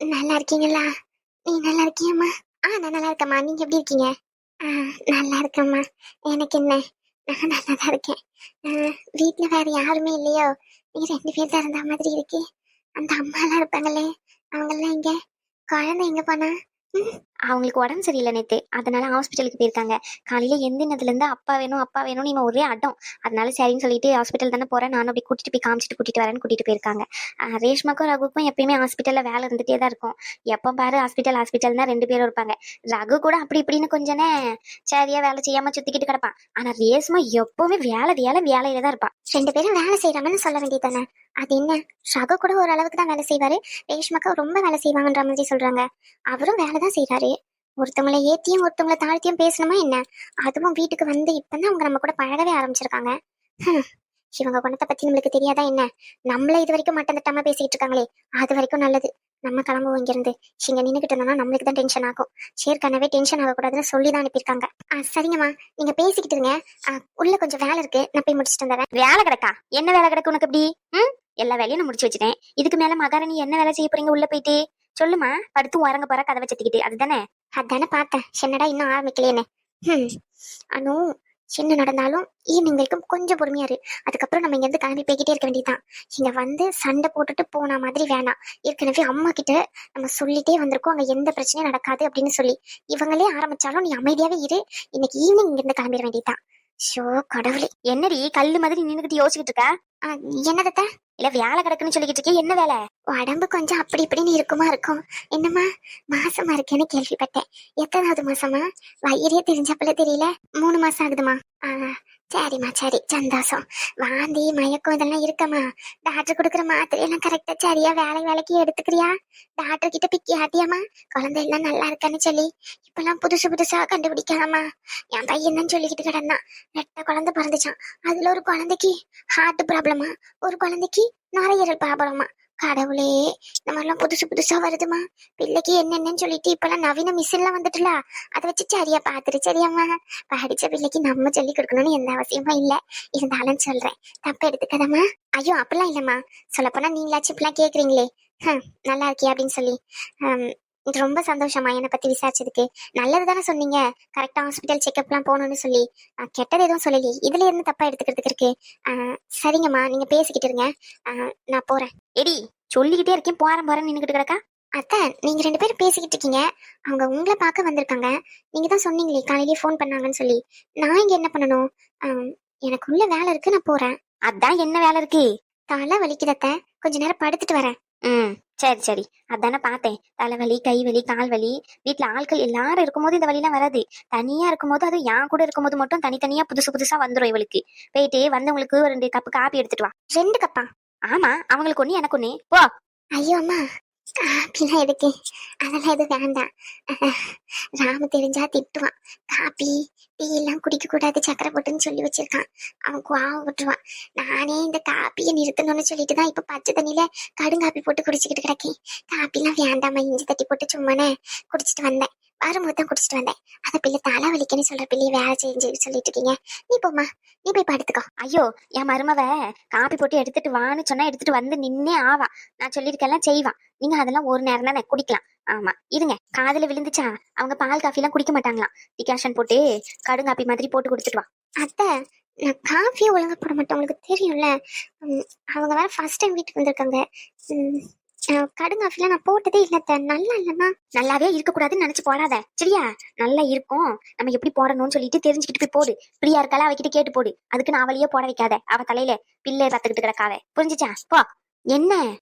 நல்லா இருக்கீங்களா? நீ நல்லா இருக்கியம்மா? ஆ நான் நல்லா இருக்கேம்மா. நீங்க எப்படி இருக்கீங்க? ஆ நல்லா இருக்கேம்மா. எனக்கு என்ன? நான் நல்லா தான் இருக்கேன் வீட்டில் வேற யாருமே இல்லையோ? நீங்க ரெண்டு பேர் தான் இருந்த மாதிரி இருக்கு. அந்த அம்மா இருப்பாங்களே. அவங்கெல்லாம் எங்க? குழந்தை எங்க போனா? அவங்களுக்கு உடம்பு சரியில்லை நேத்து. அதனால ஹாஸ்பிட்டலுக்கு போயிருக்காங்க. காலையில எந்த இருந்து அப்பா வேணும் அப்பா வேணும்னு இவன் ஒரே அடம். அதனால சரின்னு சொல்லிட்டு ஹாஸ்பிட்டல் தானே போகிறேன் நானும் அப்படி கூட்டிட்டு போய் காமிச்சிட்டு கூட்டிட்டு வரேன்னு கூட்டிட்டு போயிருக்காங்க. ரேஷ்மாக்கும் ரகுக்கும் எப்பயுமே ஹாஸ்பிட்டலில் வேலை இருந்துகிட்டே தான் இருக்கும். எப்போ பாரு ஹாஸ்பிட்டல் ஹாஸ்பிட்டல் தான் ரெண்டு பேரும் இருப்பாங்க. ரகு கூட அப்படி இப்படின்னு கொஞ்சனே சரியா வேலை செய்யாம சுற்றிக்கிட்டு கிடப்பான். ஆனா ரேஷ்மா எப்பவுமே வேலை வேலை வேலையில தான் இருப்பான் ரெண்டு பேரும் வேலை செய்யறாங்கன்னு சொல்ல வேண்டியது தானே அது என்ன? ரகு கூட ஓரளவுக்கு தான் வேலை செய்வாரு. ரேஷ்மாக்கா ரொம்ப வேலை செய்வாங்கன்ற மாதிரி சொல்றாங்க. அவரும் வேலை தான் செய்கிறாரு ஒருத்தவங்களை ஏத்தியும் ஒருத்தவங்களை தாழ்த்தியும் பேசணுமா என்ன? அதுவும் வீட்டுக்கு வந்து இப்பதான் அவங்க நம்ம கூட பழகவே ஆரம்பிச்சிருக்காங்க. இவங்க குணத்தை பத்தி நம்மளுக்கு தெரியாதா என்ன? நம்மள இது வரைக்கும் மட்டம் தட்டாம பேசிக்கிட்டு இருக்காங்களே அது வரைக்கும் நல்லது. நம்ம கிளம்புவோம் இங்கிருந்து. இங்க நின்னுகிட்டு இருந்தோம்னா நம்மளுக்கு தான் டென்ஷன் ஆகும். ஷேர்கனவே டென்ஷன் ஆகக்கூடாதுன்னு சொல்லி தான் அனுப்பியிருக்காங்க. ஆ சரிங்கம்மா. நீங்க பேசிக்கிட்டு இருங்க. உள்ள கொஞ்சம் வேலை இருக்கு. நான் போய் முடிச்சுட்டு வந்துடுறேன். வேலை கிடக்கா? என்ன வேலை கிடக்கு உனக்கு எப்படி ம்? எல்லா வேலையும் நான் முடிச்சு வச்சுட்டேன். இதுக்கு மேல மகாராணி என்ன வேலை செய்ய போறீங்க உள்ள போயிட்டு? சொல்லுமா படுத்து உறங்க போற கதவை சத்திக்கிட்டு. அதுதானே? அதானே பார்த்தேன். என்னடா இன்னும் ஆரம்பிக்கலையேன்னு ம் அனு என்ன நடந்தாலும் ஈவினிங் வரைக்கும் கொஞ்சம் பொறுமையா இரு. அதுக்கப்புறம் நம்ம இங்கேருந்து கிளம்பி போய்கிட்டே இருக்க வேண்டியதுதான். இங்க வந்து சண்டை போட்டுட்டு போன மாதிரி வேணாம். ஏற்கனவே அம்மா கிட்ட நம்ம சொல்லிட்டே வந்திருக்கோம். அங்க எந்த பிரச்சனையும் நடக்காது அப்படின்னு சொல்லி. இவங்களே ஆரம்பிச்சாலும் நீ அமைதியாவே இரு. இன்னைக்கு ஈவினிங் இங்கிருந்து கிளம்பிட வேண்டியதுதான். ஷோ கடவுளே. என்னடி கல் மாதிரி நின்னுகிட்டு யோசிச்சுட்டு இருக்க? என்னதத்த? இல்ல வேலை கிடக்குன்னு சொல்லிக்கிட்டு இருக்கே என்ன வேலை? உடம்பு கொஞ்சம் அப்படி இப்படின்னு இருக்குமா இருக்கும். என்னம்மா மாசமா இருக்கேன்னு கேள்விப்பட்டேன். எத்தனாவது மாசமா வயிறே தெரிஞ்சப்பல தெரியல. மூணு மாசம் ஆகுதுமா சரிம்மா சரி. சந்தோஷம். வாந்தி மயக்கம் இதெல்லாம் இருக்கம்மா டாக்டர் கொடுக்குற மாத்திரையெல்லாம் கரெக்டா சரியா வேலை வேலைக்கு எடுத்துக்கிறியா? டாக்டர் கிட்ட பிக்கி ஆட்டியாமா குழந்தை எல்லாம் நல்லா இருக்கான்னு சொல்லி. இப்பெல்லாம் புதுசு புதுசா கண்டுபிடிக்காதம்மா என் பையன் தான் சொல்லிக்கிட்டு கிடந்தான். ரெட்ட குழந்தை பிறந்துச்சான் அதுல ஒரு குழந்தைக்கு ஹார்ட் ப்ராப்ளமா ஒரு குழந்தைக்கு நுரையீரல் ப்ராப்ளமா கடவுளே இந்த மாதிரிலாம் புதுசு புதுசா வருதுமா பிள்ளைக்கு என்னென்னு சொல்லிட்டு இப்பெல்லாம் நவீன மிஷின்லாம் வந்துட்டுல அதை வச்சு சரியா பாத்துரு சரியாம்மா. படிச்ச பிள்ளைக்கு நம்ம சொல்லி கொடுக்கணும்னு எந்த அவசியமும் இல்ல. இருந்தாலும் சொல்றேன். தப்பு எடுத்துக்கதம்மா. ஐயோ அப்படிலாம் இல்லம்மா. சொல்லப்போனா நீங்களாச்சும் இப்பெல்லாம் கேக்குறீங்களே. ஹம், நல்லா இருக்கியா அப்படின்னு சொல்லி. ஹம், ரொம்ப சந்தோஷமா என்னை பத்தி விசாரிச்சதுக்கு. நல்லது தானே சொன்னீங்க கரெக்டா ஹாஸ்பிட்டல் செக்அப்லாம் போகணும்னு சொல்லி. கெட்டது எதுவும் சொல்லலையே. இதுல இருந்து தப்பா எடுத்துக்கிறதுக்கு இருக்கு. சரிங்கம்மா நீங்க பேசிக்கிட்டு இருங்க. நான் போறேன். எடி சொல்லிக்கிட்டே இருக்கேன். போறேன் போறேன் நின்னுகிட்டு கிடக்கா? அத்தை நீங்க ரெண்டு பேரும் பேசிக்கிட்டு இருக்கீங்க. அவங்க உங்களை பார்க்க வந்திருக்காங்க. நீங்க தான் சொன்னீங்களே காலையிலேயே ஃபோன் பண்ணாங்கன்னு சொல்லி. நான் இங்க என்ன பண்ணணும்? ஆம், எனக்கு உள்ள வேலை இருக்கு நான் போறேன். அதான் என்ன வேலை இருக்கு? தலை வலிக்குது அத்தை. கொஞ்ச நேரம் படுத்துட்டு வரேன். ம் சரி சரி. அதானே பார்த்தேன். தலைவலி கை வலி கால் வலி வீட்ல ஆட்கள் எல்லாரும் இருக்கும்போது இந்த வலிலாம் வராது. தனியா இருக்கும்போது அது என் கூட இருக்கும்போது மட்டும் தனித்தனியா புதுசு புதுசா வந்துரும் இவளுக்கு. போயிட்டு வந்தவங்களுக்கு ஒரு ரெண்டு கப்பு காப்பி எடுத்துட்டு வா. ரெண்டு கப்பா? ஆமா அவங்களுக்கு ஒண்ணு எனக்கு ஒண்ணு. போ. ஐயோ அம்மா. காப்பிலாம் எதுக்கு? அதெல்லாம் எதுவும் வேண்டாம். ராம தெரிஞ்சா திட்டுவான். காப்பி டீ எல்லாம் குடிக்க கூடாது சக்கரை போட்டுன்னு சொல்லி வச்சிருக்கான். அவன் கோவம் விட்டுருவான். நானே இந்த காப்பியை நிறுத்தணும்னு சொல்லிட்டு தான் இப்ப பச்சை தண்ணியில கடுங்காப்பி போட்டு குடிச்சுக்கிட்டு கிடக்கேன். காப்பிலாம் வேண்டாமா இஞ்சி தட்டி போட்டு சும்மானே குடிச்சிட்டு வந்தேன். வரும்போது தான் குடிச்சிட்டு வந்தேன். அதை பிள்ளை தலை வலிக்குன்னு சொல்ற பிள்ளைய வேலை செஞ்சு சொல்லிட்டு இருக்கீங்க. நீ போம்மா. நீ போய் படுத்துக்கோ. ஐயோ என் மருமவ காப்பி போட்டு எடுத்துட்டு வான்னு சொன்னா எடுத்துட்டு வந்து நின்னே ஆவா. நான் சொல்லியிருக்கெல்லாம் செய்வா நீங்க அதெல்லாம் ஒரு நேரம் தானே குடிக்கலாம். ஆமா இருங்க. காதுல விழுந்துச்சா? அவங்க பால் காஃபி எல்லாம் குடிக்க மாட்டாங்களாம். டிகாஷன் போட்டு கடுங்காப்பி மாதிரி போட்டு கொடுத்துட்டு வா. அத்தை நான் காஃபியே ஒழுங்கா போட மாட்டேன். உங்களுக்கு தெரியும்ல. அவங்க வேற ஃபர்ஸ்ட் டைம் வீட்டுக்கு வந்திருக்காங்க. உம், கடுங்காஃபிலாம் நான் போட்டதே இல்லை நல்லா இல்லம்மா. நல்லாவே இருக்கக்கூடாதுன்னு நினைச்சு போடாத. சரியா? நல்லா இருக்கும். நம்ம எப்படி போடணும்னு சொல்லிட்டு தெரிஞ்சுக்கிட்டு போய் போடு. பிரியா இருக்கால அவகிட்ட கேட்டு போடு. அதுக்கு நான் அவளையே போட வைக்காத. அவ தலையில பிள்ளை பார்த்துக்கிட்டு கிடக்காவ. புரிஞ்சுச்சா? போ. என்ன?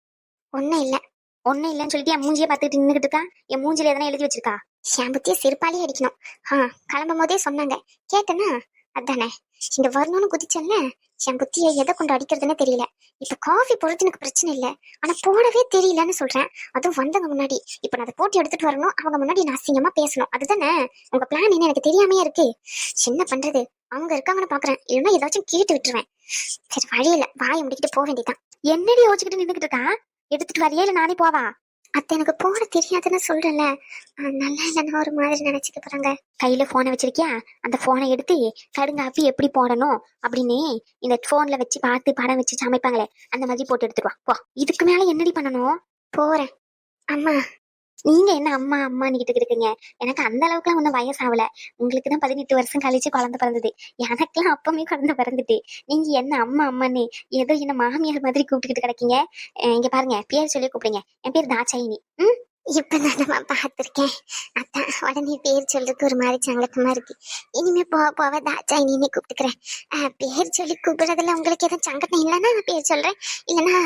ஒன்னும் இல்லை. ஒன்னும் இல்லைன்னு சொல்லிட்டு என் மூஞ்சியை பார்த்துக்கிட்டு நின்றுக்கிட்டு இருக்கா? என் மூஞ்சில எதனா எழுதி வச்சிருக்கா? ஷாம்புத்திய செருப்பாலேயே அடிக்கணும். ஆ கிளம்பும் போதே சொன்னாங்க. கேட்டேன்னா அதானே? இங்க வரணும்னு குதிச்சல்ல என் புத்திய எதை கொண்டு அடிக்கிறதுன்னு தெரியல. இப்ப காஃபி போடுறது எனக்கு பிரச்சனை இல்ல. ஆனா போடவே தெரியலன்னு சொல்றேன். அதுவும் வந்தவங்க முன்னாடி. இப்ப நான் அதை போட்டி எடுத்துட்டு வரணும். அவங்க முன்னாடி நான் அசிங்கமா பேசணும். அதுதானே? உங்க பிளான் என்ன? எனக்கு தெரியாமையே இருக்கு. என்ன பண்றது? அவங்க இருக்காங்கன்னு பாக்குறேன். இல்லைன்னா ஏதாச்சும் கேட்டு விட்டுருவேன். சரி வழியில வாயை முடிக்கிட்டு போக வேண்டியதான் என்னடி யோசிச்சுக்கிட்டு நின்னுகிட்டு இருக்கா எடுத்துட்டு வரையே? இல்ல நானே போவா? அத்தை எனக்கு போட தெரியாதுன்னு சொல்றேன்ல நல்லா இல்லைன்னா ஒரு மாதிரி நினைச்சுக்க போறாங்க. கையில போனை வச்சிருக்கியா? அந்த போனை எடுத்து கடுங்காப்பி எப்படி போடணும்? அப்படின்னு இந்த போன்ல வச்சு பார்த்து படம் வச்சு சமைப்பாங்களே அந்த மாதிரி போட்டு எடுத்துட்டு வா. இதுக்கு மேல என்னடி பண்ணணும்? போறேன். அம்மா நீங்க என்ன அம்மா அம்மான்னு கிட்ட இருக்கீங்க எனக்கு அந்த அளவுக்குலாம் ஒன்றும் வயசாகல. உங்களுக்கு தான் பதினெட்டு வருஷம் கழிச்சு குழந்தை பிறந்தது. எனக்கெல்லாம் அப்பமே குழந்தை பிறந்துட்டு. நீங்க என்ன அம்மா அம்மான்னு ஏதோ என்ன மாமியார் மாதிரி கூப்பிட்டுக்கிட்டு கிடைக்கீங்க? இங்க பாருங்க. பேர் சொல்லி கூப்பிடுங்க. என் பேர் தாச்சாயினி ம்? இப்பதானம்மா பார்த்திருக்கேன் அதான் உடனே பேர் சொல்றதுக்கு ஒரு மாதிரி சங்கட்டமா இருக்கு. இனிமே போக போக இனிமே கூப்பிட்டுக்கிறேன். பேர் சொல்லி கூப்பிடுறதுல உங்களுக்கு எதுவும் சங்கடம் இல்லைன்னா நான் பேர் சொல்றேன். இல்லைன்னா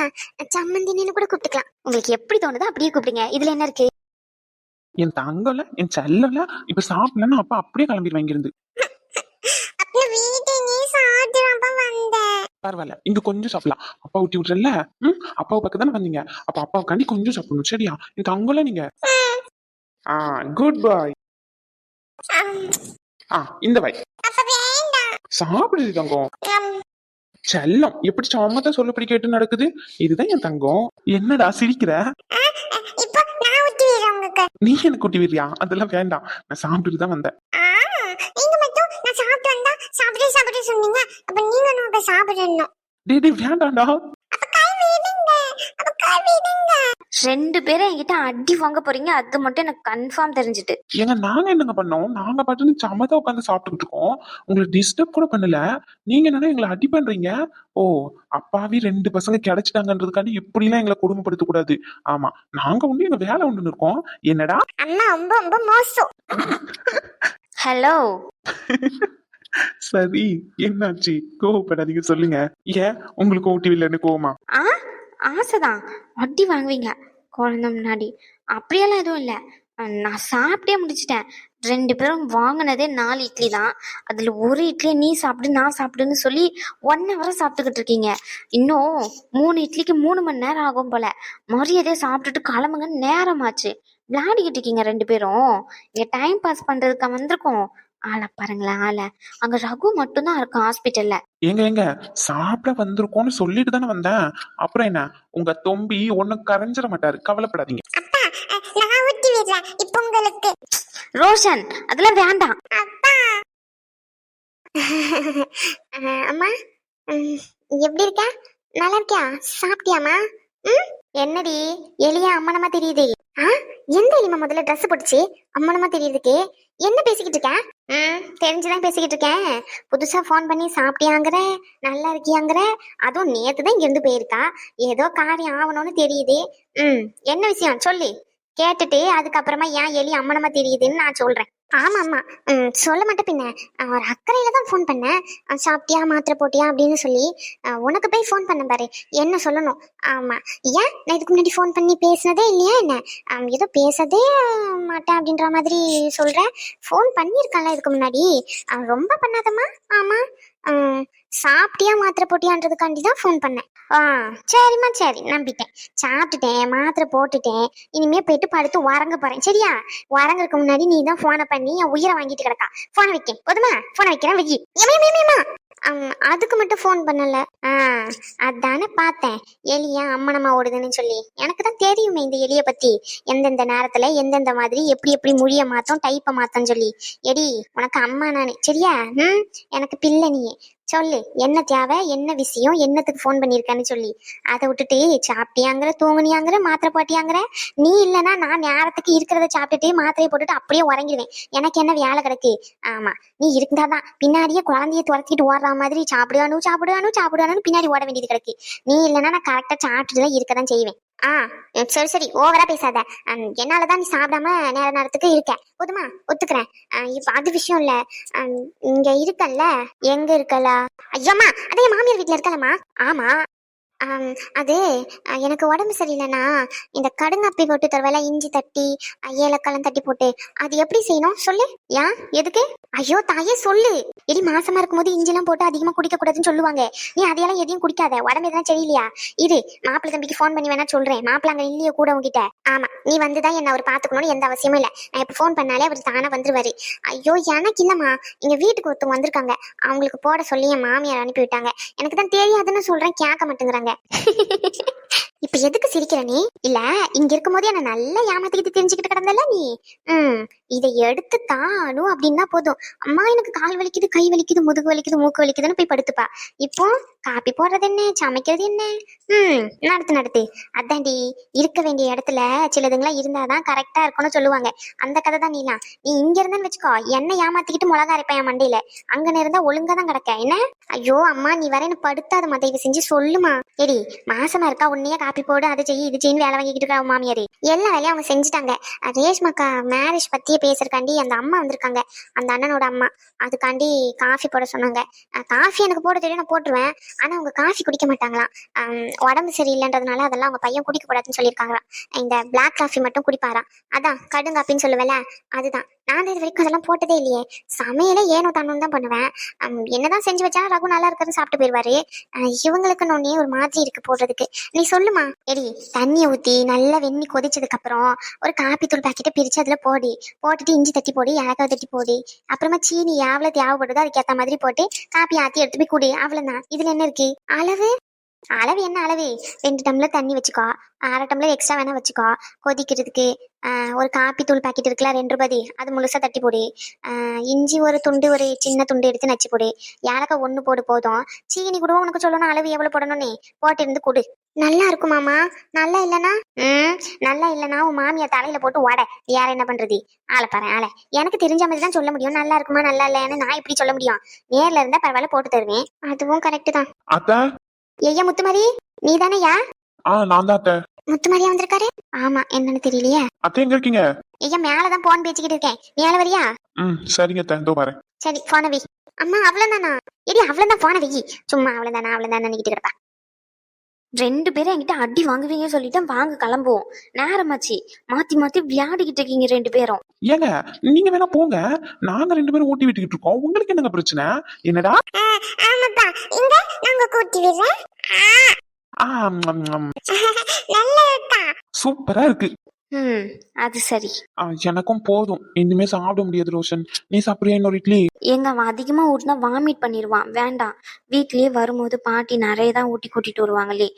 சம்மந்தின்னு கூட கூப்பிட்டுக்கலாம். உங்களுக்கு எப்படி தோணுதோ அப்படியே கூப்பிடுங்க. இதுல என்ன இருக்கு? என் தங்கம்ல என் செல்லல இப்ப சாப்பிடலன்னா அப்பா அப்படியே கிளம்பிடுவேன் இங்கிருந்து. பரவாயில்ல இங்க கொஞ்சம் சாப்பிடலாம். அப்பா ஊட்டி விட்டுறல ம் அப்பாவை பக்கம் தானே வந்தீங்க? அப்ப அப்பாவுக்காண்டி கொஞ்சம் சாப்பிடணும் சரியா? என் தங்கம்ல நீங்க? ஆ குட் பாய் ஆ இந்த பாய் சாப்பிடுது தங்கம். செல்லம் எப்படி சமத்தா சொல்லப்படி கேட்டு நடக்குது? இதுதான் என் தங்கம். என்னடா சிரிக்கிற? உங்களுக்கு நீ எனக்கு குட்டி விரியா? அதெல்லாம் வேண்டாம். நான் சாப்பிட்டுட்டு தான் வந்தேன். நீங்க மட்டும் நான் சாப்பிட்டு வந்தா சாப்பிட்டு சாப்பிட்டு சொன்னீங்க. அப்ப நீங்க நம்ம சாப்பிடணும். டேய் டேய் வேண்டாம்டா. அப்ப கை விடுங்க. அப்ப கை விடுங்க. ரெண்டு பேரும் என்கிட்ட அடி வாங்க போறீங்க அது மட்டும் எனக்கு கன்ஃபார்ம் தெரிஞ்சுட்டு. ஏங்க நாங்க என்னங்க பண்ணோம்? நாங்க பாட்டுன்னு சமதா உட்காந்து சாப்பிட்டுக்கிட்டு இருக்கோம். உங்களை டிஸ்டர்ப் கூட பண்ணல. நீங்க என்னன்னா எங்களை அடி பண்றீங்க? ஓ அப்பாவி ரெண்டு பசங்க கிடைச்சிட்டாங்கன்றதுக்காண்டி இப்படிலாம் எங்களை கொடுமைப்படுத்த கூடாது ஆமா நாங்க உண்டு எங்க வேலை உண்டுன்னு இருக்கோம். என்னடா? அம்மா ரொம்ப ரொம்ப மோசம். ஹலோ சரி என்னாச்சு? கோவப்படாதீங்க சொல்லுங்க. ஏன்? உங்களுக்கு ஓட்டி இல்லைன்னு கோவமா? ஆசை தான் அடி வாங்குவீங்க. குழந்த முன்னாடி. அப்படியெல்லாம் எதுவும் இல்லை. நான் சாப்பிட்டே முடிச்சிட்டேன். ரெண்டு பேரும் வாங்கினதே நாலு இட்லி தான். அதில் ஒரு இட்லி நீ சாப்பிடு நான் சாப்பிடுன்னு சொல்லி ஒன் ஹவராக சாப்பிட்டுக்கிட்டு இருக்கீங்க. இன்னும் மூணு இட்லிக்கு மூணு மணி நேரம் ஆகும் போல. மரியாதையாக சாப்பிட்டுட்டு கிளம்புங்க நேரமாச்சு. விளையாடிக்கிட்டு இருக்கீங்க ரெண்டு பேரும். இங்கே டைம் பாஸ் பண்ணுறதுக்கு வந்திருக்கோம். ஆளை பாருங்களேன் ஆளை. அங்கே ரகு மட்டும்தான் இருக்கான் ஹாஸ்பிட்டலில் ஏங்க ஏங்க சாப்பிட வந்திருக்கோம்னு சொல்லிட்டு தானே வந்தேன். அப்புறம் என்ன? உங்க தொம்பி ஒண்ணும் கரைஞ்சிட மாட்டாரு. கவலைப்படாதீங்க. அப்பா நான் ஊட்டி விடுறேன். இப்போ உங்களுக்கு ரோஷன் அதெல்லாம் வேண்டாம். அப்பா. அம்மா எப்படி இருக்க? நல்லா இருக்கியா? சாப்பிட்டியாம்மா? ம்? என்னடி எலியா அம்மனமா தெரியுது? ஆ எந்த எலிமா முதல்ல ட்ரெஸ் போட்டுச்சு? அம்மனமா தெரியுதுக்கு. என்ன பேசிக்கிட்டு இருக்கேன் ம் தெரிஞ்சுதான் பேசிக்கிட்டு இருக்கேன் புதுசா ஃபோன் பண்ணி சாப்பிட்டியாங்கிற நல்லா இருக்கியாங்கிற? அதுவும் நேத்து தான் இங்கிருந்து போயிருக்கா. ஏதோ காரியம் ஆகணும்னு தெரியுது. ம் என்ன விஷயம்? சொல்லி. கேட்டுட்டு அதுக்கப்புறமா ஏன் எலி அம்மனமா தெரியுதுன்னு நான் சொல்றேன். ஆமா ஆமா ம், சொல்ல மாட்டேன் பின்ன. ஒரு அக்கறையில தான் ஃபோன் பண்ணேன். சாப்பிட்டியா மாத்திரை போட்டியா அப்படின்னு சொல்லி உனக்கு போய் ஃபோன் பண்ண பாரு. என்ன சொல்லணும்? ஆமா. ஏன்? நான் இதுக்கு முன்னாடி ஃபோன் பண்ணி பேசினதே இல்லையா என்ன? ஏதோ பேசதே மாட்டேன் அப்படின்ற மாதிரி சொல்றேன். ஃபோன் பண்ணியிருக்கான்ல இதுக்கு முன்னாடி. ரொம்ப பண்ணாதம்மா. ஆமா. சாப்பிட்டியா மாத்திரை போட்டியான்றதுக்காண்டி தான் ஃபோன் பண்ணேன். ஆ சரிம்மா சரி நம்பிட்டேன். சாப்பிட்டுட்டேன் மாத்திரை போட்டுட்டேன். இனிமே போயிட்டு படுத்து உறங்க போறேன். சரியா? உறங்குறதுக்கு முன்னாடி நீ தான் ஃபோனை பண்ணி என் உயிரை வாங்கிட்டு கிடக்கா. ஃபோனை வைக்க போதுமா? ஃபோனை வைக்கிறேன். வெயி ஏமா, அதுக்கு மட்டும் ஃபோன் பண்ணல. ஆ அதானே பார்த்தேன். எலியா அம்மனமா ஓடுதுன்னு சொல்லி. எனக்கு தான் தெரியுமே இந்த எலிய பத்தி. எந்தெந்த நேரத்துல எந்தெந்த மாதிரி எப்படி எப்படி மொழிய மாத்தோம் டைப்பை மாத்தோம் சொல்லி. எடி உனக்கு அம்மா நானு. சரியா? ம் எனக்கு பிள்ளை நீ. சொல்லு என்ன தேவை என்ன விஷயம் என்னத்துக்கு ஃபோன் பண்ணியிருக்கேன்னு சொல்லி. அதை விட்டுட்டு சாப்பிட்டியாங்கிற தூங்குனியாங்கிற மாத்திரை போட்டியாங்கிற நீ இல்லைன்னா நான் நேரத்துக்கு இருக்கிறத சாப்பிட்டுட்டு மாத்திரையை போட்டுட்டு அப்படியே உறங்கிடுவேன். எனக்கு என்ன வேலை கிடக்கு? ஆமா நீ இருந்தாதான் பின்னாடியே குழந்தைய துரத்திக்கிட்டு ஓடுற மாதிரி சாப்பிடுவானு சாப்பிடுவானு சாப்பிடுவானு பின்னாடி ஓட வேண்டியது கிடக்கு. நீ இல்லைன்னா நான் கரெக்டா சாப்பிட்டுட்டு தான் இருக்க தான் செய்வேன். ஆ சரி சரி ஓவரா பேசாத. என்னால என்னாலதான் நீ சாப்பிடாம நேர நேரத்துக்கு இருக்க. போதுமா? ஒத்துக்கிறேன். இப்போ அது விஷயம் இல்ல. இங்க இருக்கல்ல? எங்க இருக்கலா? ஐயம்மா அதே என் மாமியார் வீட்ல இருக்கலம்மா. ஆமா. அது எனக்கு உடம்பு சரியில்லைண்ணா இந்த கடுங்காப்பி போட்டு தருவேல இஞ்சி தட்டி அ, தட்டி போட்டு அது எப்படி செய்யணும்? சொல்லு. ஏன் எதுக்கு? ஐயோ தாயே சொல்லு. எடி மாசமா இருக்கும்போது இஞ்சிலாம் போட்டு அதிகமா குடிக்க கூடாதுன்னு சொல்லுவாங்க. நீ அதையெல்லாம் எதையும் குடிக்காத. உடம்பு எதனா சரியில்லையா? இது மாப்பிள்ளை தம்பிக்கு ஃபோன் பண்ணி வேணா சொல்றேன். மாப்பிள்ளை அங்க இல்லையே கூட உங்ககிட்ட ஆமா நீ வந்துதான் என்ன அவர் பாத்துக்கணும்னு எந்த அவசியமும் இல்ல. நான் இப்ப ஃபோன் பண்ணாலே அவர் தானா வந்துருவாரு. ஐயோ எனக்கு இல்லம்மா. இங்க வீட்டுக்கு ஒருத்தவங்க வந்திருக்காங்க. அவங்களுக்கு போட சொல்லி என் மாமியார் அனுப்பி விட்டாங்க. எனக்கு தான் தெரியாதுன்னு சொல்றேன். கேட்க மாட்டேங்கிறாங்க. இப்ப எதுக்கு சிரிக்கிற நீ? இல்ல இங்க இருக்கும்போது என்ன நல்லா ஏமாத்திக்கிட்டு தெரிஞ்சுக்கிட்டு கிடந்தல நீ? ம் இதை எடுத்து தானும் அப்படின்னா போதும். அம்மா எனக்கு கால் வலிக்குது கை வலிக்குது முதுகு வலிக்குது மூக்கு வலிக்குதுன்னு போய் படுத்துப்பா. இப்போ காப்பி போடுறது என்ன? சமைக்கிறது என்ன? ம் நடத்து நடத்து. அதான்டி இருக்க வேண்டிய இடத்துல சிலதுங்களாம் இருந்தாதான் கரெக்டா இருக்கும்னு சொல்லுவாங்க. அந்த கதை தான் நீலாம் நீ இங்க இருந்தேன்னு வச்சுக்கோ என்ன ஏமாத்திக்கிட்டு மிளகா அரைப்பேன் என் மண்டையில. அங்கன இருந்தா ஒழுங்கா தான் கிடக்க. என்ன? ஐயோ அம்மா நீ வர எனக்கு படுத்தாத தயவு செஞ்சு சொல்லுமா. எடி மாசமா இருக்கா உன்னையே காப்பி போடு அதை செய்ய இது செய்யு வேலை வாங்கிக்கிட்டு இருக்கா மாமியாரு. எல்லா வேலையும் அவங்க செஞ்சுட்டாங்க. ரேஷ்மாக்கா மேரேஜ் பத்தியே பேசுறக்காண்டி அந்த அம்மா வந்திருக்காங்க. அந்த அண்ணனோட அம்மா. அதுக்காண்டி காஃபி போட சொன்னாங்க. காஃபி எனக்கு போட தெரியும் நான் போட்டுருவேன். ஆனா அவங்க காஃபி குடிக்க மாட்டாங்களாம் உடம்பு சரியில்லைன்றதுனால அதெல்லாம் அவங்க பையன் குடிக்க கூடாதுன்னு சொல்லியிருக்காங்களாம். இந்த பிளாக் காஃபி மட்டும் குடிப்பாராம். அதான் கடுங்காப்பின்னு சொல்லுவேல அதுதான். நான் இது வரைக்கும் அதெல்லாம் போட்டதே இல்லையே. சமையலே ஏனோ தானும் தான் பண்ணுவேன். என்னதான் செஞ்சு வச்சா ரகு நல்லா இருக்குன்னு சாப்பிட்டு போயிடுவாரு. இவங்களுக்குன்னு இவங்களுக்கு ஒரு மாதிரி இருக்கு போடுறதுக்கு. நீ சொல்லுமா. எடி தண்ணியை ஊத்தி நல்லா வெண்ணி கொதிச்சதுக்கு அப்புறம் ஒரு காப்பி தூள் பாக்கெட்டை பிரிச்சு அதுல போடி. போட்டுட்டு இஞ்சி தட்டி போடு ஏலக்காய் தட்டி போடு. அப்புறமா சீனி எவ்வளவு தேவைப்படுதோ அதுக்கேற்ற மாதிரி போட்டு காப்பி ஆத்தி எடுத்து போய் குடி. அவ்வளவுதான். இதுல என்ன அளவு? அளவு என்ன அளவு? ரெண்டு டம்ளர் தண்ணி வச்சுக்கோ. அரை டம்ளர் எக்ஸ்ட்ரா வேணா வச்சுக்கோ. கொதிக்கிறதுக்கு ஆஹ் ஒரு காப்பி தூள் பாக்கெட் இருக்குல்ல ரெண்டு ரூபாய் அது முழுசா தட்டி போடு. ஆஹ் இஞ்சி ஒரு துண்டு ஒரு சின்ன துண்டு எடுத்து நச்சு போடு. ஏலக்காய் ஒன்று போடு போதும். சீனி கூட உனக்கு சொல்லணும் அளவு எவ்வளவு போடணும்னு. போட்டிருந்து கொடு. நல்லா இருக்குமாமா நல்லா இல்லனா ம் நல்லா இல்லனா உன் மாமியா தலையில போட்டு உட. யார என்ன பண்றது? ஆளை பாரு ஆளை. எனக்கு தெரிஞ்ச மாதிரி தான் சொல்ல முடியும். நல்லா இருக்குமா நல்லா இல்லையான்னு நான் இப்படி சொல்ல முடியும்? நேர்ல இருந்தா பரவாயில்ல போட்டு தருவேன். அதுவும் கரெக்ட் தான். அத்தை? ஐயா முத்துமாரி நீ தானேயா ஆ நான் தான் அத்தை. முத்துமாரியா வந்திருக்காரு? ஆமா என்னன்னு தெரியலையே. அத்தை எங்க இருக்கீங்க? ஐயா மேலதான் போன் பேசிக்கிட்டு இருக்கேன். மேல வரியா? ம் சரிங்க அத்தை. இதோ வரேன். சரி போன வை. அம்மா அவ்வளவுதானா? இடி அவ்வளவுதான் போன வை. சும்மா அவ்வளவுதானா அவ்வளவுதான் நினைக்கிட்டு கிடப்பா ரெண்டு பேரும் என்கிட்ட அடி வாங்குவீங்க சொல்லிட்டு வாங்க கிளம்புவோம். நேரமாச்சு. மாத்தி மாத்தி விளையாடிக்கிட்டு இருக்கீங்க ரெண்டு பேரும். ஏங்க நீங்க வேணா போங்க. நாங்க ரெண்டு பேரும் ஓட்டி விட்டுக்கிட்டு இருக்கோம். உங்களுக்கு என்னங்க பிரச்சனை? என்னடா? ஆமாப்பா. இங்க நாங்க கூட்டி விடுறேன். ஆ. ம், சூப்பரா இருக்கு. ம் அது சரி. ஆ, எனக்கும் போதும். இனிமே சாப்பிட முடியாது ரோஷன். நீ சாப்பிடுறியா இன்னொரு இட்லி? எங்க அவன் அதிகமா ஊட்டினா வாமிட் பண்ணிடுவான் வேண்டாம். வீட்லயே வரும்போது பாட்டி நிறைய தான் ஊட்டி கூட்டிட்டு வருவாங்களே.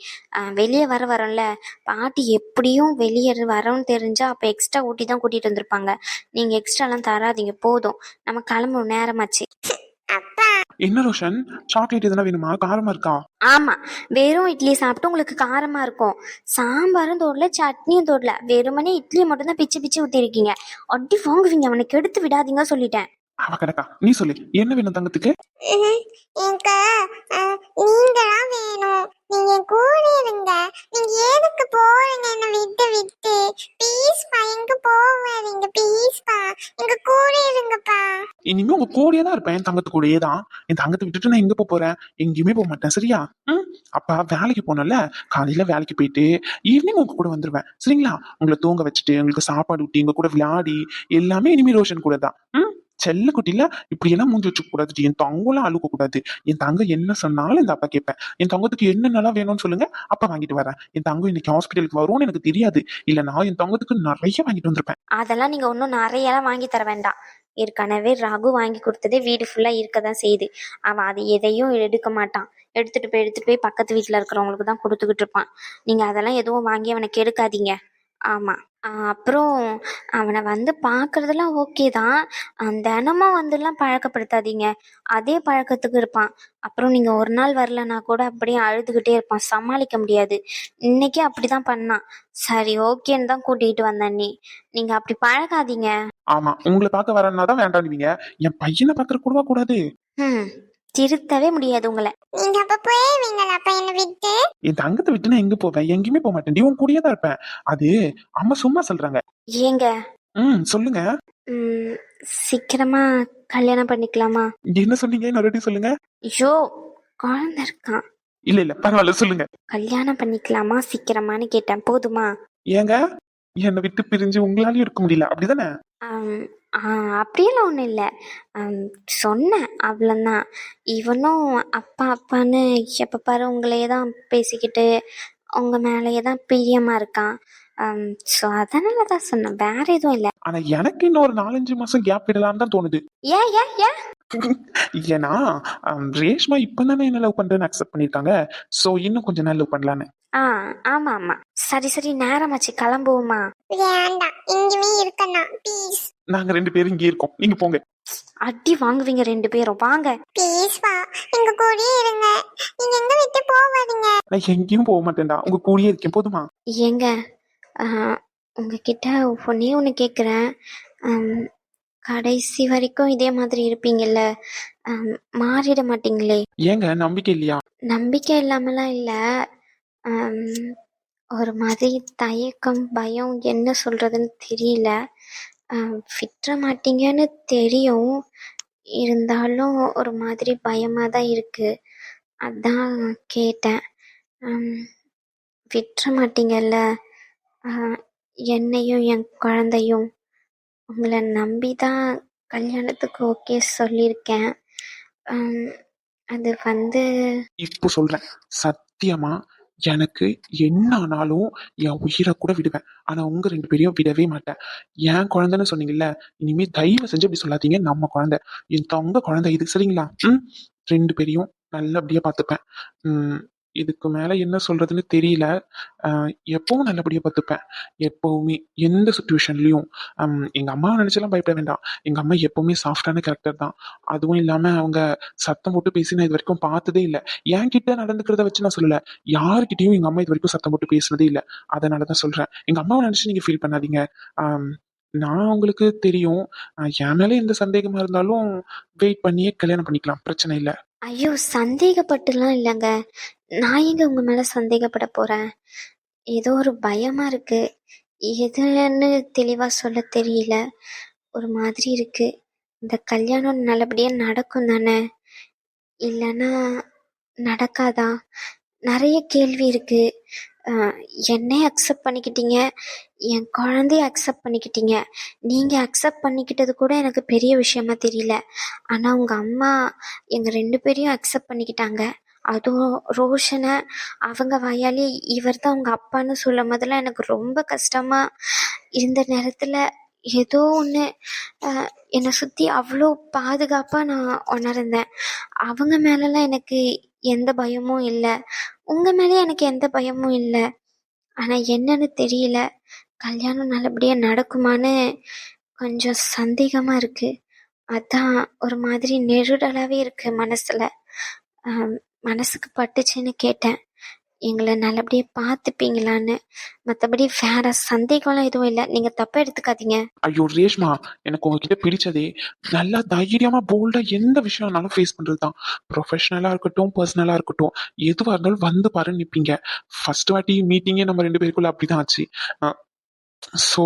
வெளியே வர வரோம்ல. பாட்டி எப்படியும் வெளியே வரோன்னு தெரிஞ்சா அப்ப எக்ஸ்ட்ரா ஊட்டி தான் கூட்டிட்டு வந்திருப்பாங்க. நீங்க எக்ஸ்ட்ராலாம் தராதீங்க போதும். நம்ம கிளம்பும் நேரமாச்சு. என்ன ரோஷன்? சாக்லேட் எதுனா வேணுமா? காரமா இருக்கா? ஆமா. வெறும் இட்லி சாப்பிட்டு உங்களுக்கு காரமா இருக்கும். சாம்பாரும் தோடல சட்னியும் தோடல. வெறுமனே இட்லியை மட்டும் தான் பிச்சு பிச்சு ஊத்திருக்கீங்க. அடி வாங்குவீங்க. அவனுக்கு எடுத்து விடாதீங்க சொல்லிட்டேன். அவ கிடக்கா. நீ சொல்லு என்ன வேணும் தங்கத்துக்கு? நீங்க வேணும். நீங்க கூட இருங்க. நீங்க எதுக்கு போறீங்க என்ன விட்டு விட்டு? ப்ளீஸ்ப்பா எங்க போவாதீங்க? ப்ளீஸ்ப்பா எங்க கூட இருங்கப்பா. இனிமே உங்க கூடயே தான் இருப்பேன் என் தங்கத்து கூடயே தான் என் தங்கத்தை விட்டுட்டு நான் எங்க போறேன் எங்கேயுமே போக மாட்டேன் சரியா? ம்? அப்பா வேலைக்கு போனல காலையில வேலைக்கு போயிட்டு ஈவினிங் உங்க கூட வந்துருவேன். சரிங்களா? உங்களை தூங்க வச்சுட்டு உங்களுக்கு சாப்பாடு ஊட்டி உங்க கூட விளையாடி எல்லாமே இனிமே ரோஷன் கூட தான் ம்? செல்ல குட்டில இப்படியெல்லாம் மூஞ்சி வச்சுக்க கூடாது என் தங்கம்லாம் அழுக்க கூடாது என் தங்க என்ன சொன்னாலும் இந்த அப்பா கேட்பேன். என் தங்கத்துக்கு என்னென்னலாம் வேணும்னு சொல்லுங்க அப்பா வாங்கிட்டு வரேன். என் தங்கம் இன்னைக்கு ஹாஸ்பிட்டலுக்கு வரும்னு எனக்கு தெரியாது. இல்ல நான் என் தங்கத்துக்கு நிறைய வாங்கிட்டு வந்திருப்பேன். அதெல்லாம் நீங்க ஒன்றும் நிறையலாம் வாங்கி தர வேண்டாம். ஏற்கனவே ரகு வாங்கி கொடுத்ததே வீடு ஃபுல்லா இருக்க தான் செய்யுது. அவன் அது எதையும் எடுக்க மாட்டான். எடுத்துட்டு போய் எடுத்துட்டு போய் பக்கத்து வீட்டில் இருக்கிறவங்களுக்கு தான் கொடுத்துக்கிட்டு இருப்பான். நீங்க அதெல்லாம் எதுவும் வாங்கி அவனை கெடுக்காதீங்க. ஆமா. அப்புறம் அவனை வந்து பார்க்கறதெல்லாம் ஓகே தான். தினமும் வந்துலாம் பழக்கப்படுத்தாதீங்க. அதே பழக்கத்துக்கு இருப்பான். அப்புறம் நீங்க ஒரு நாள் வரலனா கூட அப்படியே அழுதுகிட்டே இருப்பான். சமாளிக்க முடியாது. இன்னைக்கு அப்படிதான் பண்ணான். சரி ஓகேன்னு தான் கூட்டிகிட்டு வந்தேன் நீ. நீங்க அப்படி பழகாதீங்க. ஆமா. உங்களை பார்க்க வரேன்னா தான் வேண்டாடுவீங்க என் பையனை பார்க்கற கூடவா கூடாது? ம். திருத்தவே முடியாது உங்களை. நீங்க அப்ப போயிருவீங்களா அப்ப என்ன விட்டு? என் தங்கத்தை விட்டு நான் எங்க போவேன்? எங்கேயுமே போக மாட்டேன். உன் கூடயே தான் இருப்பேன். அது அம்மா சும்மா சொல்றாங்க. ஏங்க? ம் சொல்லுங்க. ம், சீக்கிரமா கல்யாணம் பண்ணிக்கலாமா? என்ன சொன்னீங்க? இன்னொரு சொல்லுங்க. ஐயோ குழந்தை இருக்கான் இல்ல இல்ல பரவாயில்ல சொல்லுங்க. கல்யாணம் பண்ணிக்கலாமா? சீக்கிரமான்னு கேட்டேன். போதுமா? ஏங்க என்னை விட்டு பிரிஞ்சு உங்களாலயும் இருக்க முடியல. அப்படிதானே? ஆம், அப்படியெல்லாம் ஒன்றும் இல்லை. சொன்னேன். அவ்வளோதான் இவனும் அப்பா அப்பான்னு எப்போ பாரு உங்களையே தான் பேசிக்கிட்டு உங்கள் மேலேயே தான் பிரியமாக இருக்கான். ஸோ அதனால தான் சொன்னேன். வேற எதுவும் இல்லை. ஆனா எனக்கு இன்னும் ஒரு நாலஞ்சு மாசம் கேப் விடலாம்னு தான் தோணுது. ஏன் ஏன் ஏன் ஏன்னா ரேஷ்மா இப்ப தானே என்ன லவ் பண்றேன்னு அக்செப்ட் பண்ணிருக்காங்க. சோ இன்னும் கொஞ்ச நாள் லவ் பண்ணலான்னு. ஆ ஆமாம் ஆமாம் சரி சரி நேரமாச்சு கிளம்புவோமா வேண்டாம் இங்கேயுமே இருக்கணும் ப்ளீஸ் நாங்க ரெண்டு பேரும் இங்கே இருக்கோம். நீங்க போங்க. அடி வாங்குவீங்க ரெண்டு பேரும். வாங்க. ப்ளீஸ்ப்பா எங்க கூடயே இருங்க. நீங்க எங்க விட்டு போவாதீங்க நான் எங்கேயும் போக மாட்டேன்டா. உங்க கூடயே இருக்கேன். போதுமா? ஏங்க ஆஹ், உங்ககிட்ட ஒன்னே ஒன்று கேட்குறேன் கடைசி வரைக்கும் இதே மாதிரி இருப்பீங்கல்ல. ஆம், மாறிட மாட்டீங்களே. ஏங்க நம்பிக்கை இல்லையா? நம்பிக்கை இல்லாமலாம் இல்லை. ஒரு மாதிரி தயக்கம் பயம் என்ன சொல்கிறதுன்னு தெரியல. விட்டுற மாட்டீங்கன்னு தெரியும். இருந்தாலும் ஒரு மாதிரி பயமாக தான் இருக்குது அதான் கேட்டேன். விட்டுற மாட்டீங்கல்ல. என்னையும் என் குழந்தையும். உங்களை நம்பி தான் கல்யாணத்துக்கு ஓகே சொல்லியிருக்கேன். அது வந்து இப்போ சொல்கிறேன் சத்தியமாக எனக்கு என்ன ஆனாலும் என் உயிரை கூட விடுவேன். ஆனா உங்க ரெண்டு பேரையும் விடவே மாட்டேன். என் குழந்தைன்னு சொன்னீங்கல்ல இனிமே தயவு செஞ்சு அப்படி சொல்லாதீங்க. நம்ம குழந்தை. என் தங்க குழந்தை இது சரிங்களா? ம்? ரெண்டு பேரையும் நல்லபடியா பார்த்துப்பேன். இதுக்கு மேலே என்ன சொல்கிறதுன்னு தெரியல. எப்பவும் நல்லபடியாக பார்த்துப்பேன். எப்போவுமே எந்த சுச்சுவேஷன்லேயும் எங்கள் அம்மாவை நினைச்செல்லாம் பயப்பட வேண்டாம். எங்கள் அம்மா எப்போவுமே சாஃப்டான கேரக்டர் தான். அதுவும் இல்லாமல் அவங்க சத்தம் போட்டு பேசி நான் இது வரைக்கும் பார்த்ததே இல்லை. என்கிட்ட நடந்துக்கிறத வச்சு நான் சொல்லலை. யாருக்கிட்டையும் எங்கள் அம்மா இது வரைக்கும் சத்தம் போட்டு பேசுனதே இல்லை. அதனால தான் சொல்கிறேன் எங்கள் அம்மாவை நினச்சி நீங்கள் ஃபீல் பண்ணாதீங்க. நான் உங்களுக்கு தெரியும். என் மேலே எந்த சந்தேகமாக இருந்தாலும் வெயிட் பண்ணியே கல்யாணம் பண்ணிக்கலாம். பிரச்சனை இல்லை. ஐயோ சந்தேகப்பட்டுலாம் இல்லைங்க. நான் எங்க உங்க மேல சந்தேகப்பட போறேன்? ஏதோ ஒரு பயமா இருக்கு. எதுன்னு தெளிவா சொல்ல தெரியல. ஒரு மாதிரி இருக்கு. இந்த கல்யாணம் நல்லபடியா நடக்கும் தானே? இல்லைன்னா நடக்காதா? நிறைய கேள்வி இருக்கு. என்னை என்னைய அக்செப்ட் பண்ணிக்கிட்டீங்க? என் குழந்தைய அக்செப்ட் பண்ணிக்கிட்டீங்க. நீங்கள் அக்செப்ட் பண்ணிக்கிட்டது கூட எனக்கு பெரிய விஷயமா தெரியல. ஆனால் உங்கள் அம்மா எங்கள் ரெண்டு பேரையும் அக்செப்ட் பண்ணிக்கிட்டாங்க. அதுவும் ரோஷனை அவங்க வாயாலே இவர் தான் உங்கள் அப்பான்னு சொல்லும் போதெல்லாம் எனக்கு ரொம்ப கஷ்டமாக இருந்த நேரத்தில் ஏதோ ஒன்று என்னை சுற்றி அவ்வளோ பாதுகாப்பாக நான் உணர்ந்தேன். அவங்க மேலெலாம் எனக்கு எந்த பயமும் இல்லை. உங்கள் மேலே எனக்கு எந்த பயமும் இல்லை. ஆனால் என்னன்னு தெரியல. கல்யாணம் நல்லபடியாக நடக்குமான்னு கொஞ்சம் சந்தேகமாக இருக்குது அதான் ஒரு மாதிரி நெருடலாகவே இருக்குது மனசில். மனசுக்கு பட்டுச்சுன்னு கேட்டேன். எங்களை நல்லபடியாக பார்த்துப்பீங்களான்னு மற்றபடி வேற சந்தேகம்லாம் எதுவும் இல்லை. நீங்கள் தப்பாக எடுத்துக்காதீங்க. ஐயோ ரேஷ்மா எனக்கு உங்ககிட்ட பிடிச்சதே நல்லா தைரியமா போல்டா எந்த விஷயம்னாலும் ஃபேஸ் பண்றதுதான். ப்ரொஃபஷனலா இருக்கட்டும் பர்சனலா இருக்கட்டும் எதுவாக இருந்தாலும் வந்து பாரு நிப்பீங்க. ஃபர்ஸ்ட் வாட்டி மீட்டிங்கே நம்ம ரெண்டு பேருக்குள்ள அப்படிதான் ஆச்சு. ஸோ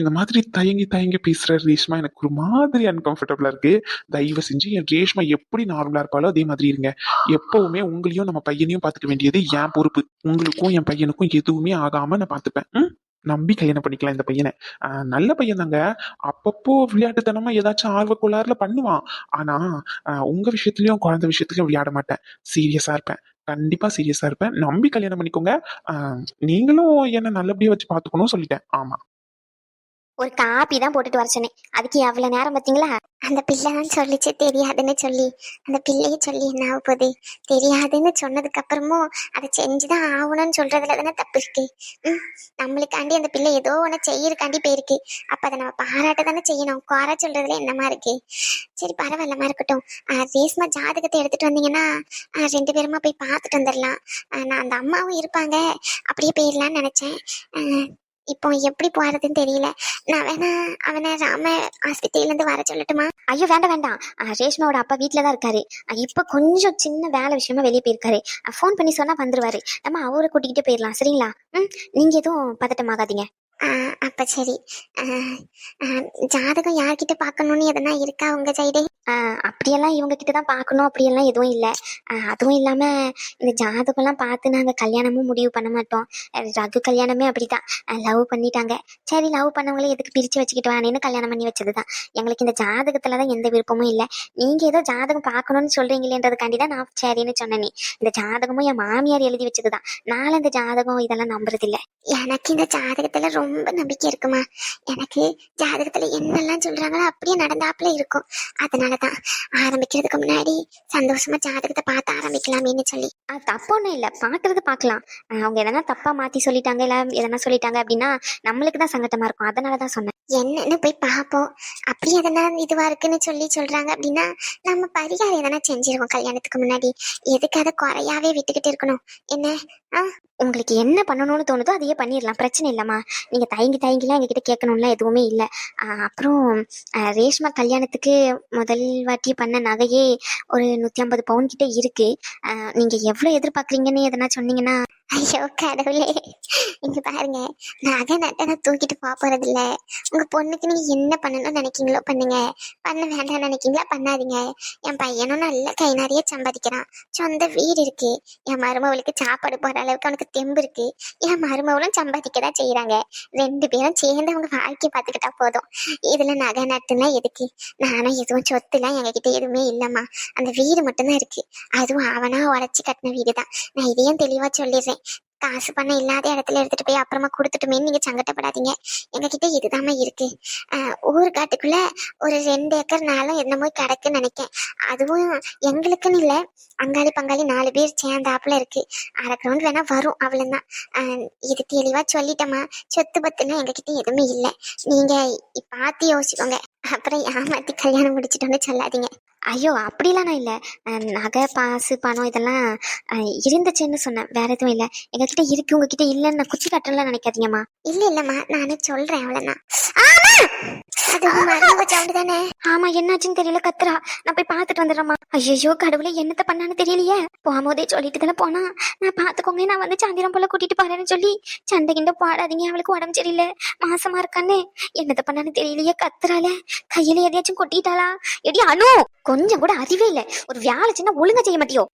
இந்த மாதிரி தயங்கி தயங்கி பேசுகிற ரேஷ்மா எனக்கு ஒரு மாதிரி அன்கம்ஃபர்டபுளாக இருக்கு. தயவு செஞ்சு என் ரேஷ்மா எப்படி நார்மலாக இருப்பாலோ அதே மாதிரி இருங்க. எப்பவுமே உங்களையும் நம்ம பையனையும் பார்த்துக்க வேண்டியது என் பொறுப்பு. உங்களுக்கும் என் பையனுக்கும் எதுவுமே ஆகாம நான் பார்த்துப்பேன். நம்பி கல்யாணம் பண்ணிக்கலாம் இந்த பையனை. நல்ல பையன் தாங்க. அப்பப்போ விளையாட்டுத்தனமா ஏதாச்சும் ஆர்வ கோளாறுல பண்ணுவான். ஆனா உங்க விஷயத்துலயும் குழந்தை விஷயத்துலயும் விளையாட மாட்டேன். சீரியஸா இருப்பேன். கண்டிப்பா சீரியஸாக இருப்பேன். நம்பி கல்யாணம் பண்ணிக்கோங்க. ஆஹ் நீங்களும் என்ன நல்லபடியா வச்சு பாத்துக்கணும் சொல்லிட்டேன். ஆமா. ஒரு காப்பி தான் போட்டுட்டு வர சொன்னேன். அதுக்கு எவ்வளோ நேரம் பார்த்தீங்களா? அந்த பிள்ளை தான் சொல்லிச்சு தெரியாதுன்னு சொல்லி. அந்த பிள்ளைய சொல்லி என்ன ஆக போகுது? தெரியாதுன்னு சொன்னதுக்கு அப்புறமும் அதை செஞ்சுதான் ஆகணும்னு சொல்றதுல தானே தப்பு இருக்கு. ம், நம்மளுக்காண்டி அந்த பிள்ளை ஏதோ ஒன்று செய்யறக்காண்டி போயிருக்கு. அப்ப அதை நம்ம பாராட்ட தானே செய்யணும். குறை சொல்றதுல என்னமா இருக்கு? சரி பரவாயில்லமா இருக்கட்டும். ரேஸ்மா ஜாதகத்தை எடுத்துட்டு வந்தீங்கன்னா ரெண்டு பேருமா போய் பார்த்துட்டு வந்துடலாம் நான் அந்த அம்மாவும் இருப்பாங்க. அப்படியே போயிடலான்னு நினைச்சேன். இப்போ எப்படி போறதுன்னு தெரியல. நான் வேணா அவனை ராம ஆஸ்பத்திரியில இருந்து வர சொல்லட்டுமா? ஐயோ வேண்டாம் வேண்டாம். ரேஷ்மாவோட அப்பா வீட்டில் தான் இருக்காரு இப்போ கொஞ்சம் சின்ன வேலை விஷயமா வெளியே போயிருக்காரு. ஃபோன் பண்ணி சொன்னா வந்துருவாரு. நம்ம அவரை கூட்டிகிட்டு போயிடலாம் சரிங்களா? ம் நீங்க எதுவும் பதட்டமாகாதீங்க அப்ப சரி. ஜாதகம் யார்கிட்ட பார்க்கணும்னு எதனா இருக்கா உங்க சைடு அப்படியெல்லாம் இவங்க கிட்ட தான் பார்க்கணும். அப்படியெல்லாம் எதுவும் இல்லை. அதுவும் இல்லாம இந்த ஜாதகம்லாம் பார்த்து நாங்கள் கல்யாணமும் முடிவு பண்ண மாட்டோம். ரகு கல்யாணமே அப்படிதான். லவ் பண்ணிட்டாங்க. சரி லவ் பண்ணவங்களே எதுக்கு பிரிச்சு வச்சுக்கிட்டு வானேன்னு கல்யாணம் பண்ணி வச்சது தான் எங்களுக்கு இந்த ஜாதகத்துல தான் எந்த விருப்பமும் இல்லை. நீங்க ஏதோ ஜாதகம் பார்க்கணும்னு சொல்றீங்களேன்றதுக்காண்டி தான் நான் சரின்னு சொன்னேனே இந்த ஜாதகமும் என் மாமியார் எழுதி வச்சது தான் நான் இந்த ஜாதகம் இதெல்லாம் நம்புறது இல்ல எனக்கு இந்த ஜாதகத்துல ரொம்ப ரொம்ப நம்பிக்கை இருக்குமா? எனக்கு ஜாதகத்துல என்னெல்லாம் சொல்றாங்களோ அப்படியே நடந்தாப்புல இருக்கும். அதனாலதான் ஆரம்பிக்கிறதுக்கு முன்னாடி சந்தோஷமா ஜாதகத்தை பார்த்து ஆரம்பிக்கலாமேன்னு சொல்லி. அது தப்பு ஒன்றும் இல்லை. பார்க்கறது பார்க்கலாம். அவங்க எதனா தப்பா மாத்தி சொல்லிட்டாங்க இல்லை எதனா சொல்லிட்டாங்க அப்படின்னா நம்மளுக்கு தான் சங்கட்டமா இருக்கும். அதனாலதான் சொன்னேன். என்னன்னு போய் பார்ப்போம். அப்படி எதனா இதுவா இருக்குன்னு சொல்லி சொல்றாங்க அப்படின்னா நம்ம பரிகாரம் எதனா செஞ்சிருவோம் கல்யாணத்துக்கு முன்னாடி. எதுக்கு அதை குறையாவே விட்டுக்கிட்டு இருக்கணும். என்ன? உங்களுக்கு என்ன பண்ணணும்னு தோணுதோ அதையே பண்ணிடலாம். பிரச்சனை இல்லைம்மா. நீங்க தயங்கி தயங்கிலாம் எங்ககிட்ட கேட்கணும்லாம் எதுவுமே இல்லை. அப்புறம் ரேஷ்மா கல்யாணத்துக்கு முதல் வாட்டி பண்ண நகையே ஒரு நூத்தி ஐம்பது பவுன் கிட்ட இருக்கு. நீங்க எவ்வளவு எதிர்பார்க்குறீங்கன்னு எதனா சொன்னீங்கன்னா. ஐயோ கடவுளே. இங்க பாருங்க. நகை நட்டை நான் தூக்கிட்டு போக போறது இல்ல உங்க பொண்ணுக்கு நீங்க என்ன பண்ணணும்னு நினைக்கீங்களோ பண்ணுங்க. பண்ண வேண்டாம் நினைக்கீங்களா? பண்ணாதீங்க. என் பையனும் நல்ல கை நிறைய சம்பாதிக்கிறான். சொந்த வீடு இருக்கு. என் மருமவளுக்கு சாப்பாடு போற அளவுக்கு அவனுக்கு தெம்பு இருக்கு. என் மருமவளும் சம்பாதிக்க தான் செய்யறாங்க ரெண்டு பேரும் சேர்ந்து அவங்க வாழ்க்கையை பார்த்துக்கிட்டா போதும். இதுல நகை நட்டுலாம் எதுக்கு? நானும் எதுவும் சொத்துலாம் எங்ககிட்ட எதுவுமே இல்லம்மா. அந்த வீடு மட்டும்தான் இருக்கு. அதுவும் அவனா உழைச்சி கட்டின வீடு தான் நான் இதையும் தெளிவா சொல்லிடுறேன். காசு பண்ண இல்லாத இடத்துல எடுத்துட்டு போய் அப்புறமா கொடுத்துட்டுமே நீங்க சங்கடப்படாதீங்க எங்ககிட்ட இதுதாம்மா இருக்கு. ஆஹ் ஊருக்காட்டுக்குள்ள ஒரு ரெண்டு ஏக்கர் நாளும் என்னமோ கிடக்குன்னு நினைக்கேன். அதுவும் எங்களுக்குன்னு இல்ல. அங்காளி பங்காளி நாலு பேர் சேர்ந்தாப்புல இருக்கு. அரை கிரவுண்ட் வேணா வரும் அவ்வளவுதான். ஆஹ் இது தெளிவா சொல்லிட்டோமா சொத்து பத்துனா எங்ககிட்ட எதுவுமே இல்லை. நீங்க பார்த்து யோசிக்கோங்க. அப்புறம் ஏமாத்தி கல்யாணம் முடிச்சிட்டோன்னு சொல்லாதீங்க. ஐயோ அப்படிலாம் நான் இல்லை. நகை பாசு பணம் இதெல்லாம் இருந்துச்சுன்னு சொன்னேன். வேற எதுவும் இல்லை. எங்ககிட்ட இருக்கு உங்ககிட்ட இல்லைன்னு நான் குச்சி கட்டலாம் நினைக்காதீங்கம்மா. இல்ல இல்லம்மா. நானே ஆமா! சவுண்டு தானே? ஆமா என்னாச்சுன்னு தெரியல கத்துறா. நான் போய் பார்த்துட்டு வந்துடுறேம்மா. ஐயோ கடவுளே என்னத்த பண்ணான்னு தெரியலையே. போகும்போதே சொல்லிட்டு தானே போனா. நான் பார்த்துக்கோங்க நான் வந்து சாந்திரம் போல கூட்டிட்டு போறேன்னு சொல்லி சண்டை கிண்ட பாடாதீங்க அவளுக்கு உடம்பு சரியில்லை. மாசமா இருக்கானே. என்னத்த பண்ணான்னு தெரியலையே கத்துறாள. கையில எதையாச்சும் கொட்டிட்டாளா? எடி அனு! கொஞ்சம் கூட அறிவே இல்லை. ஒரு வேலை சின்ன ஒழுங்கா செய்ய மாட்டியோ?